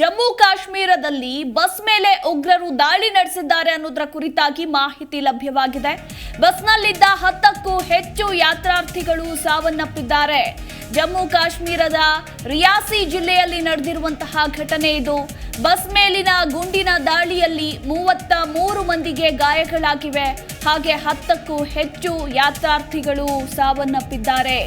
ಜಮ್ಮು ಕಾಶ್ಮೀರದಲ್ಲಿ ಬಸ್ ಮೇಲೆ ಉಗ್ರರು ದಾಳಿ ನಡೆಸಿದ್ದಾರೆ ಅನ್ನೋದರ ಕುರಿತಾಗಿ ಮಾಹಿತಿ ಲಭ್ಯವಾಗಿದೆ. ಬಸ್ನಲ್ಲಿದ್ದ ಹತ್ತಕ್ಕೂ ಹೆಚ್ಚು ಯಾತ್ರಾರ್ಥಿಗಳು ಸಾವನ್ನಪ್ಪಿದ್ದಾರೆ. ಜಮ್ಮು ಕಾಶ್ಮೀರದ ರಿಯಾಸಿ ಜಿಲ್ಲೆಯಲ್ಲಿ ನಡೆದಿರುವಂತಹ ಘಟನೆ ಇದು. ಬಸ್ ಮೇಲಿನ ಗುಂಡಿನ ದಾಳಿಯಲ್ಲಿ ಮೂವತ್ತ ಮೂರು ಮಂದಿಗೆ ಗಾಯಗಳಾಗಿವೆ. ಹಾಗೆ ಹತ್ತಕ್ಕೂ ಹೆಚ್ಚು ಯಾತ್ರಾರ್ಥಿಗಳು ಸಾವನ್ನಪ್ಪಿದ್ದಾರೆ.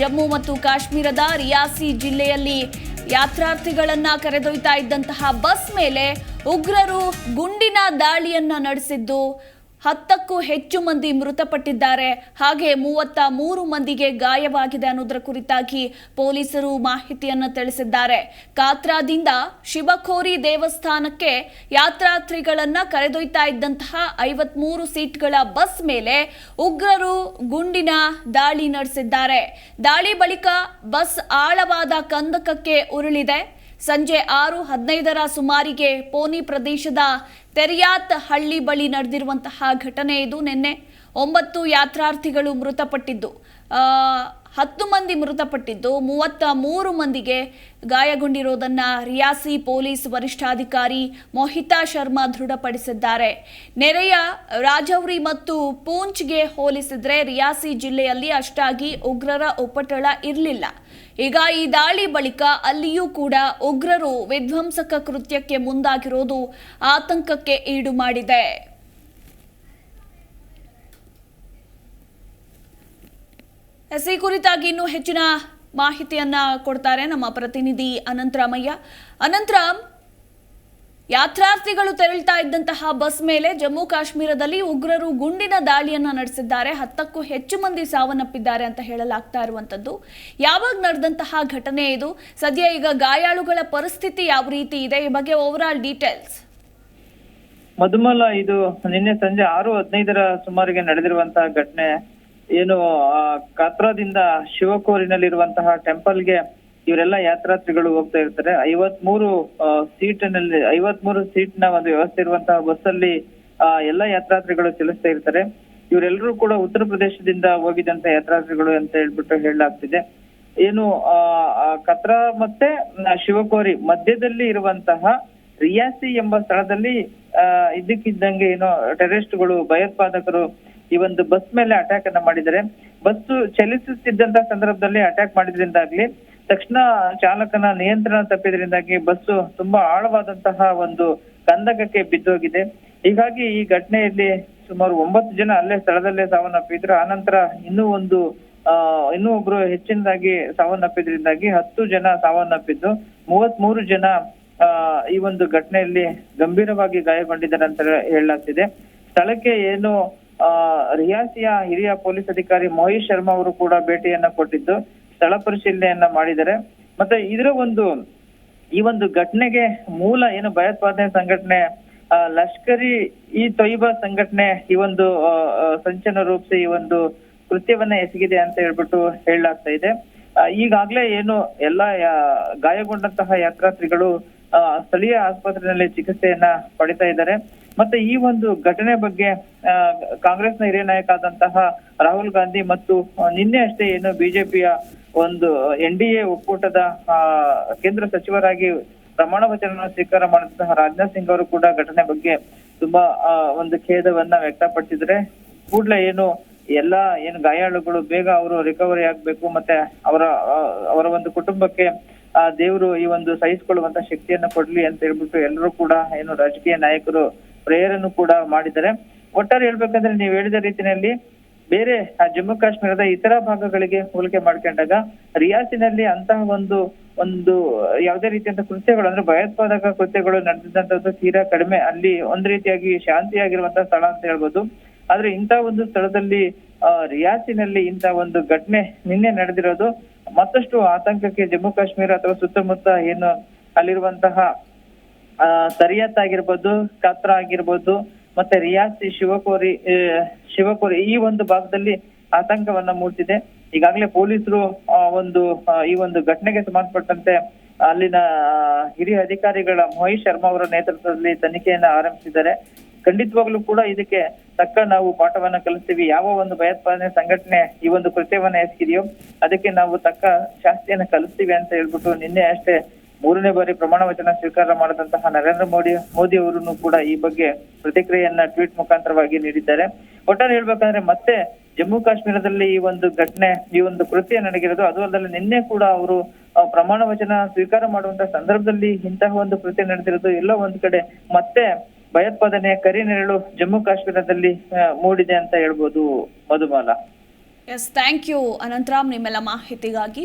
ಜಮ್ಮು ಮತ್ತು ಕಾಶ್ಮೀರದ ರಿಯಾಸಿ ಜಿಲ್ಲೆಯಲ್ಲಿ ಯಾತ್ರಾರ್ಥಿಗಳನ್ನ ಕರೆದೊಯ್ತಾ ಇದ್ದಂತಹ ಬಸ್ ಮೇಲೆ ಉಗ್ರರು ಗುಂಡಿನ ದಾಳಿಯನ್ನ ನಡೆಸಿದ್ದು. ಹತ್ತಕ್ಕೂ ಹೆಚ್ಚು ಮಂದಿ ಮೃತಪಟ್ಟಿದ್ದಾರೆ. ಹಾಗೆ ಮೂವತ್ತ ಮೂರು ಮಂದಿಗೆ ಗಾಯವಾಗಿದೆ ಅನ್ನೋದರ ಕುರಿತಾಗಿ ಪೊಲೀಸರು ಮಾಹಿತಿಯನ್ನು ತಿಳಿಸಿದ್ದಾರೆ. ಕಾತ್ರಾದಿಂದ ಶಿವಖೋರಿ ದೇವಸ್ಥಾನಕ್ಕೆ ಯಾತ್ರಾರ್ಥಿಗಳನ್ನ ಕರೆದೊಯ್ತಾ ಇದ್ದಂತಹ ಐವತ್ಮೂರು ಸೀಟ್ಗಳ ಬಸ್ ಮೇಲೆ ಉಗ್ರರು ಗುಂಡಿನ ದಾಳಿ ನಡೆಸಿದ್ದಾರೆ. ದಾಳಿ ಬಳಿಕ ಬಸ್ ಆಳವಾದ ಕಂದಕಕ್ಕೆ ಉರುಳಿದೆ. ಸಂಜೆ ಆರು ಹದಿನೈದರ ಸುಮಾರಿಗೆ ಪೋನಿ ಪ್ರದೇಶದ ತೆರಿಯಾತ್ ಹಳ್ಳಿ ಬಳಿ ನಡೆದಿರುವಂತಹ ಘಟನೆ ಇದು. ನಿನ್ನೆ ಒಂಬತ್ತು ಯಾತ್ರಾರ್ಥಿಗಳು ಮೃತಪಟ್ಟಿದ್ದು. ಹತ್ತು ಮಂದಿ ಮೃತಪಟ್ಟಿದ್ದು ಮೂವತ್ತ ಮೂರು ಮಂದಿಗೆ ಗಾಯಗೊಂಡಿರೋದನ್ನ ರಿಯಾಸಿ ಪೊಲೀಸ್ ವರಿಷ್ಠಾಧಿಕಾರಿ ಮೋಹಿತಾ ಶರ್ಮಾ ದೃಢಪಡಿಸಿದ್ದಾರೆ. ನೆರೆಯ ರಾಜೌರಿ ಮತ್ತು ಪೂಂಚ್ಗೆ ಹೋಲಿಸಿದ್ರೆ ರಿಯಾಸಿ ಜಿಲ್ಲೆಯಲ್ಲಿ ಅಷ್ಟಾಗಿ ಉಗ್ರರ ಉಪಟಳ ಇರಲಿಲ್ಲ. ಈಗ ಈ ದಾಳಿ ಬಳಿಕ ಅಲ್ಲಿಯೂ ಕೂಡ ಉಗ್ರರು ವಿಧ್ವಂಸಕ ಕೃತ್ಯಕ್ಕೆ ಮುಂದಾಗಿರೋದು ಆತಂಕಕ್ಕೆ ಈಡು ಮಾಡಿದೆ. ಎಸ್ ಕುರಿತಾಗಿ ಇನ್ನೂ ಹೆಚ್ಚಿನ ಮಾಹಿತಿಯನ್ನ ಕೊಡ್ತಾರೆ ನಮ್ಮ ಪ್ರತಿನಿಧಿ ಅನಂತರಾಮಯ್ಯ. ಅನಂತರಾಮ್, ಯಾತ್ರಾರ್ಥಿಗಳು ತೆರಳುತ್ತಾ ಇದ್ದಂತಹ ಬಸ್ ಮೇಲೆ ಜಮ್ಮು ಕಾಶ್ಮೀರದಲ್ಲಿ ಉಗ್ರರು ಗುಂಡಿನ ದಾಳಿಯನ್ನ ನಡೆಸಿದ್ದಾರೆ. ಹತ್ತಕ್ಕೂ ಹೆಚ್ಚು ಮಂದಿ ಸಾವನ್ನಪ್ಪಿದ್ದಾರೆ ಅಂತ ಹೇಳಲಾಗ್ತಾ ಇರುವಂತದ್ದು. ಯಾವಾಗ ನಡೆದಂತಹ ಘಟನೆ ಇದು? ಸದ್ಯ ಈಗ ಗಾಯಾಳುಗಳ ಪರಿಸ್ಥಿತಿ ಯಾವ ರೀತಿ ಇದೆ? ಈ ಬಗ್ಗೆ ಓವರ್ ಡೀಟೇಲ್ಸ್ ಮಧುಮಲ, ಇದು ನಿನ್ನೆ ಸಂಜೆ ಆರು ಹದಿನೈದರ ಸುಮಾರಿಗೆ ನಡೆದಿರುವಂತಹ ಘಟನೆ. ಏನು ಕಾತ್ರಾದಿಂದ ಶಿವಕೋರಿನಲ್ಲಿರುವಂತಹ ಟೆಂಪಲ್ಗೆ ಇವರೆಲ್ಲ ಯಾತ್ರಾರ್ಥಿಗಳು ಹೋಗ್ತಾ ಇರ್ತಾರೆ. ಐವತ್ಮೂರು ಸೀಟಿನಲ್ಲಿ ಐವತ್ಮೂರು ಸೀಟ್ನ ಒಂದು ವ್ಯವಸ್ಥೆ ಇರುವಂತಹ ಬಸ್ ಅಲ್ಲಿ ಎಲ್ಲ ಯಾತ್ರಾರ್ಥಿಗಳು ಚಲಿಸ್ತಾ ಇರ್ತಾರೆ. ಇವರೆಲ್ಲರೂ ಕೂಡ ಉತ್ತರ ಪ್ರದೇಶದಿಂದ ಹೋಗಿದಂತ ಯಾತ್ರಾರ್ಥಿಗಳು ಅಂತ ಹೇಳ್ಬಿಟ್ಟು ಹೇಳಲಾಗ್ತಿದೆ. ಏನು ಆ, ಕತ್ರಾ ಮತ್ತೆ ಶಿವಕೋರಿ ಮಧ್ಯದಲ್ಲಿ ಇರುವಂತಹ ರಿಯಾಸಿ ಎಂಬ ಸ್ಥಳದಲ್ಲಿ ಆ, ಇದ್ದಕ್ಕಿದ್ದಂಗೆ ಏನೋ ಟೆರರಿಸ್ಟ್ಗಳು ಭಯೋತ್ಪಾದಕರು ಈ ಒಂದು ಬಸ್ ಮೇಲೆ ಅಟ್ಯಾಕ್ ಅನ್ನ ಮಾಡಿದ್ದಾರೆ. ಬಸ್ ಚಲಿಸುತ್ತಿದ್ದಂತ ಸಂದರ್ಭದಲ್ಲಿ ಅಟ್ಯಾಕ್ ಮಾಡಿದ್ರಿಂದಾಗ್ಲಿ, ತಕ್ಷಣ ಚಾಲಕನ ನಿಯಂತ್ರಣ ತಪ್ಪಿದ್ರಿಂದಾಗಿ ಬಸ್ ತುಂಬಾ ಆಳವಾದಂತಹ ಒಂದು ಕಂದಕಕ್ಕೆ ಬಿದ್ದೋಗಿದೆ. ಹೀಗಾಗಿ ಈ ಘಟನೆಯಲ್ಲಿ ಸುಮಾರು ಒಂಬತ್ತು ಜನ ಅಲ್ಲೇ ಸ್ಥಳದಲ್ಲೇ ಸಾವನ್ನಪ್ಪಿದ್ರು. ಆನಂತರ ಇನ್ನೂ ಒಂದು ಇನ್ನೂ ಒಬ್ರು ಹೆಚ್ಚಿನದಾಗಿ ಸಾವನ್ನಪ್ಪಿದ್ರಿಂದಾಗಿ ಹತ್ತು ಜನ ಸಾವನ್ನಪ್ಪಿದ್ದು ಮೂವತ್ತ್ ಮೂರು ಜನ ಈ ಒಂದು ಘಟನೆಯಲ್ಲಿ ಗಂಭೀರವಾಗಿ ಗಾಯಗೊಂಡಿದ್ದಾರೆ ಅಂತ ಹೇಳಲಾಗ್ತಿದೆ. ಸ್ಥಳಕ್ಕೆ ಏನು ರಿಯಾಸಿಯ ಹಿರಿಯ ಪೊಲೀಸ್ ಅಧಿಕಾರಿ ಮೋಹಿತ್ ಶರ್ಮಾ ಅವರು ಕೂಡ ಭೇಟಿಯನ್ನ ಕೊಟ್ಟಿದ್ದು, ಸ್ಥಳ ಪರಿಶೀಲನೆಯನ್ನ ಮಾಡಿದ್ದಾರೆ. ಮತ್ತೆ ಇದರ ಒಂದು, ಈ ಒಂದು ಘಟನೆಗೆ ಮೂಲ ಏನು ಭಯೋತ್ಪಾದನೆ ಸಂಘಟನೆ ಲಷ್ಕರಿ ಈ ತೊಯ್ಬಾ ಸಂಘಟನೆ ಈ ಒಂದು ಸಂಚನ ರೂಪಿಸಿ ಈ ಒಂದು ಕೃತ್ಯವನ್ನ ಎಸಗಿದೆ ಅಂತ ಹೇಳ್ಬಿಟ್ಟು ಹೇಳಲಾಗ್ತಾ ಇದೆ. ಈಗಾಗ್ಲೇ ಏನು ಎಲ್ಲ ಗಾಯಗೊಂಡಂತಹ ಯಾತ್ರಾರ್ಥಿಗಳು ಸ್ಥಳೀಯ ಆಸ್ಪತ್ರೆಯಲ್ಲಿ ಚಿಕಿತ್ಸೆಯನ್ನ ಪಡಿತಾ ಇದ್ದಾರೆ. ಮತ್ತೆ ಈ ಒಂದು ಘಟನೆ ಬಗ್ಗೆ ಕಾಂಗ್ರೆಸ್ ಕಾಂಗ್ರೆಸ್ನ ಹಿರಿಯ ನಾಯಕ ಆದಂತಹ ರಾಹುಲ್ ಗಾಂಧಿ ಮತ್ತು ನಿನ್ನೆ ಅಷ್ಟೇ ಏನು ಬಿಜೆಪಿಯ ಒಂದು ಎನ್ ಡಿ ಎ ಒಕ್ಕೂಟದ ಕೇಂದ್ರ ಸಚಿವರಾಗಿ ಪ್ರಮಾಣ ವಚನ ಸ್ವೀಕಾರ ಮಾಡಿದಂತಹ ರಾಜನಾಥ್ ಸಿಂಗ್ ಅವರು ಕೂಡ ಘಟನೆ ಬಗ್ಗೆ ತುಂಬಾ ಒಂದು ಖೇದವನ್ನ ವ್ಯಕ್ತಪಡಿಸಿದ್ರೆ, ಕೂಡಲೇ ಏನು ಎಲ್ಲಾ ಏನು ಗಾಯಾಳುಗಳು ಬೇಗ ಅವರು ರಿಕವರಿ ಆಗ್ಬೇಕು ಮತ್ತೆ ಅವರ ಅವರ ಒಂದು ಕುಟುಂಬಕ್ಕೆ ದೇವರು ಈ ಒಂದು ಸಹಿಸಿಕೊಳ್ಳುವಂತ ಶಕ್ತಿಯನ್ನು ಕೊಡ್ಲಿ ಅಂತ ಹೇಳ್ಬಿಟ್ಟು ಎಲ್ಲರೂ ಕೂಡ ಏನು ರಾಜಕೀಯ ನಾಯಕರು ಪ್ರೇಯರನ್ನು ಕೂಡ ಮಾಡಿದ್ದಾರೆ. ಒಟ್ಟಾರೆ ಹೇಳ್ಬೇಕಂದ್ರೆ ನೀವು ಹೇಳಿದ ರೀತಿಯಲ್ಲಿ ಬೇರೆ ಆ ಜಮ್ಮು ಕಾಶ್ಮೀರದ ಇತರ ಭಾಗಗಳಿಗೆ ಹೋಲಿಕೆ ಮಾಡ್ಕೊಂಡಾಗ ರಿಯಾಸಿನಲ್ಲಿ ಅಂತಹ ಒಂದು ಒಂದು ಯಾವುದೇ ರೀತಿಯಂತ ಕೃತ್ಯಗಳು ಅಂದ್ರೆ ಭಯೋತ್ಪಾದಕ ಕೃತ್ಯಗಳು ನಡೆದಿದ್ದಂತದ್ದು ತೀರಾ ಕಡಿಮೆ. ಅಲ್ಲಿ ಒಂದ್ ರೀತಿಯಾಗಿ ಶಾಂತಿಯಾಗಿರುವಂತಹ ಸ್ಥಳ ಅಂತ ಹೇಳ್ಬೋದು. ಆದ್ರೆ ಇಂತ ಒಂದು ಸ್ಥಳದಲ್ಲಿ ರಿಯಾಸಿನಲ್ಲಿ ಇಂತ ಒಂದು ಘಟನೆ ನಿನ್ನೆ ನಡೆದಿರೋದು ಮತ್ತಷ್ಟು ಆತಂಕಕ್ಕೆ ಜಮ್ಮು ಕಾಶ್ಮೀರ ಅಥವಾ ಸುತ್ತಮುತ್ತ ಏನು ಅಲ್ಲಿರುವಂತಹ ಆ, ತರಿಯತ್ ಆಗಿರ್ಬೋದು ಕಾತ್ರ ಆಗಿರ್ಬೋದು ಮತ್ತೆ ರಿಯಾಸಿ ಶಿವಕೋರಿ ಶಿವಕೋರಿ ಈ ಒಂದು ಭಾಗದಲ್ಲಿ ಆತಂಕವನ್ನ ಮೂಡಿಸಿದೆ. ಈಗಾಗಲೇ ಪೊಲೀಸರು ಒಂದು ಈ ಒಂದು ಘಟನೆಗೆ ಸಂಬಂಧಪಟ್ಟಂತೆ ಅಲ್ಲಿನ ಹಿರಿಯ ಅಧಿಕಾರಿಗಳ ಮೋಹಿತ್ ಶರ್ಮಾ ಅವರ ನೇತೃತ್ವದಲ್ಲಿ ತನಿಖೆಯನ್ನ ಆರಂಭಿಸಿದ್ದಾರೆ. ಖಂಡಿತವಾಗ್ಲೂ ಕೂಡ ಇದಕ್ಕೆ ತಕ್ಕ ನಾವು ಪಾಠವನ್ನ ಕಲಿಸ್ತೀವಿ. ಯಾವ ಒಂದು ಭಯೋತ್ಪಾದನೆ ಸಂಘಟನೆ ಈ ಒಂದು ಕೃತ್ಯವನ್ನ ಎಸಗಿದೆಯೋ ಅದಕ್ಕೆ ನಾವು ತಕ್ಕ ಶಾಸ್ತಿಯನ್ನ ಕಲಿಸ್ತೀವಿ ಅಂತ ಹೇಳ್ಬಿಟ್ಟು ನಿನ್ನೆ ಅಷ್ಟೇ ಮೂರನೇ ಬಾರಿ ಪ್ರಮಾಣ ವಚನ ಸ್ವೀಕಾರ ಮಾಡಿದಂತಹ ನರೇಂದ್ರ ಮೋದಿ ಮೋದಿ ಅವರನ್ನು ಕೂಡ ಈ ಬಗ್ಗೆ ಪ್ರತಿಕ್ರಿಯೆಯನ್ನ ಟ್ವೀಟ್ ಮುಖಾಂತರವಾಗಿ ನೀಡಿದ್ದಾರೆ. ಒಟ್ಟಾರೆ ಹೇಳ್ಬೇಕಂದ್ರೆ ಮತ್ತೆ ಜಮ್ಮು ಕಾಶ್ಮೀರದಲ್ಲಿ ಈ ಒಂದು ಘಟನೆ, ಈ ಒಂದು ಕೃತ್ಯ ನಡೆಗಿರೋದು ಅದು ಅಲ್ಲದೆ ನಿನ್ನೆ ಕೂಡ ಅವರು ಪ್ರಮಾಣ ವಚನ ಸ್ವೀಕಾರ ಮಾಡುವಂತ ಸಂದರ್ಭದಲ್ಲಿ ಇಂತಹ ಒಂದು ಕೃತ್ಯ ನಡೆದಿರೋದು, ಎಲ್ಲೋ ಒಂದ್ ಕಡೆ ಮತ್ತೆ ಭಯೋತ್ಪಾದನೆ, ಕರಿ ನೆರಳು ಜಮ್ಮು ಕಾಶ್ಮೀರದಲ್ಲಿ ಮೂಡಿದೆ ಅಂತ ಹೇಳ್ಬೋದು Madhumala yes thank you Anantharam, ನಿಮ್ಮೆಲ್ಲ ಮಾಹಿತಿಗಾಗಿ.